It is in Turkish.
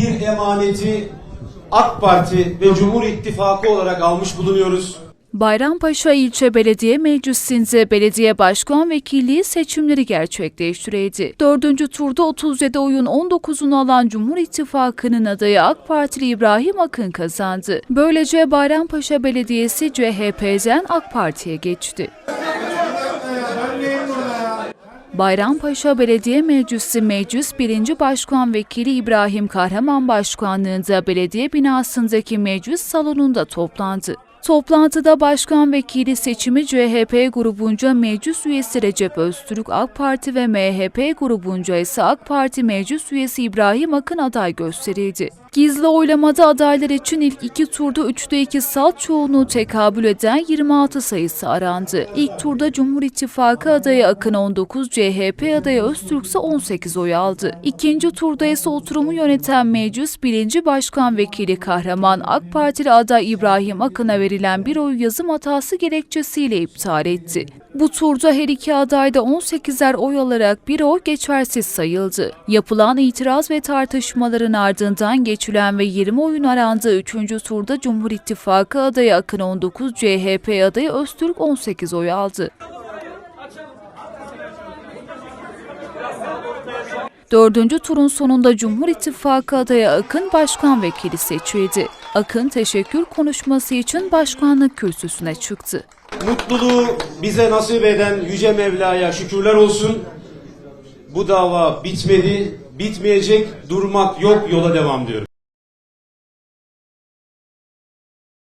bir emaneti AK Parti ve Cumhur İttifakı olarak almış bulunuyoruz. Bayrampaşa İlçe Belediye Meclisi'nde belediye başkan vekilliği seçimleri gerçekleştirildi. Dördüncü turda 37 oyun 19'unu alan Cumhur İttifakı'nın adayı AK Partili İbrahim Akın kazandı. Böylece Bayrampaşa Belediyesi CHP'den AK Parti'ye geçti. Bayrampaşa Belediye Meclisi Meclis 1. Başkan Vekili İbrahim Kahraman Başkanlığında belediye binasındaki meclis salonunda toplandı. Toplantıda başkan vekili seçimi CHP grubunca meclis üyesi Recep Öztürk AK Parti ve MHP grubunca ise AK Parti meclis üyesi İbrahim Akın aday gösterildi. Gizli oylamada adaylar için ilk iki turda 3'te 2 salt çoğunluğu tekabül eden 26 sayısı arandı. İlk turda Cumhur İttifakı adayı Akın 19, CHP adayı Öztürk ise 18 oy aldı. İkinci turda ise oturumu yöneten meclis 1. Başkan Vekili Kahraman AK Partili aday İbrahim Akın'a verilen bir oy yazım hatası gerekçesiyle iptal etti. Bu turda her iki aday da 18'er oy alarak bir oy geçersiz sayıldı. Yapılan itiraz ve tartışmaların ardından geçilen ve 20 oyun arandığı 3. turda Cumhur İttifakı adayı Akın 19, CHP adayı Öztürk 18 oy aldı. Dördüncü turun sonunda Cumhur İttifakı adayı Akın başkan vekili seçildi. Akın teşekkür konuşması için başkanlık kürsüsüne çıktı. Mutluluğu bize nasip eden Yüce Mevla'ya şükürler olsun. Bu dava bitmedi, bitmeyecek, durmak yok, yola devam diyorum.